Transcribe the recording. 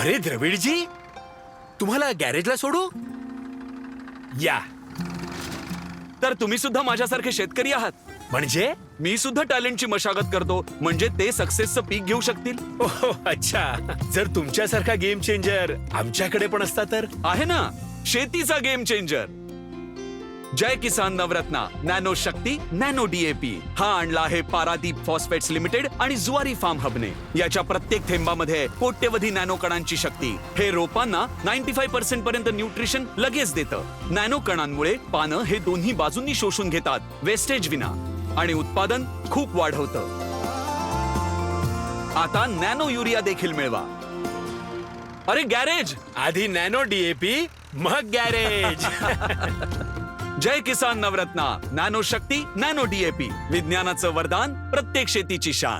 अरे द्रविडजी तुम्हाला गॅरेजला सोडू? या. तर तुम्ही सुद्धा माझ्यासारखे शेतकरी आहात. म्हणजे? मी सुद्धा टॅलेंटची मशागत करतो. म्हणजे ते सक्सेसचं पीक घेऊ शकतील? ओह अच्छा. जर तुमच्यासारखा गेम चेंजर आमच्याकडे पण असता तर? आहे ना. शेतीचा game changer. Jai Kisan Navratna nano Shakti nano DAP हा आणला आहे पारादीप फॉस्फेट्स लिमिटेड आणि जुवारी फार्म हबने. याच्या प्रत्येक थेंबामध्ये कोट्यवधी नॅनो कणांची शक्ती. हे रोपांना नाईन्टी फाईव्ह पर्सेंट पर्यंत न्यूट्रिशन लगेच देतं. नॅनो कणांमुळे पानं हे दोन्ही बाजूंनी शोषून घेतात वेस्टेज विना. आणि उत्पादन खूप वाढवतं. आता नॅनो युरिया देखील मिळवा. अरे गॅरेज! आधी नॅनो डीएपी मग garage. Jai Kisan Navratna nano Shakti nano DAP. विज्ञानाचं वरदान प्रत्येक शेतीची शान.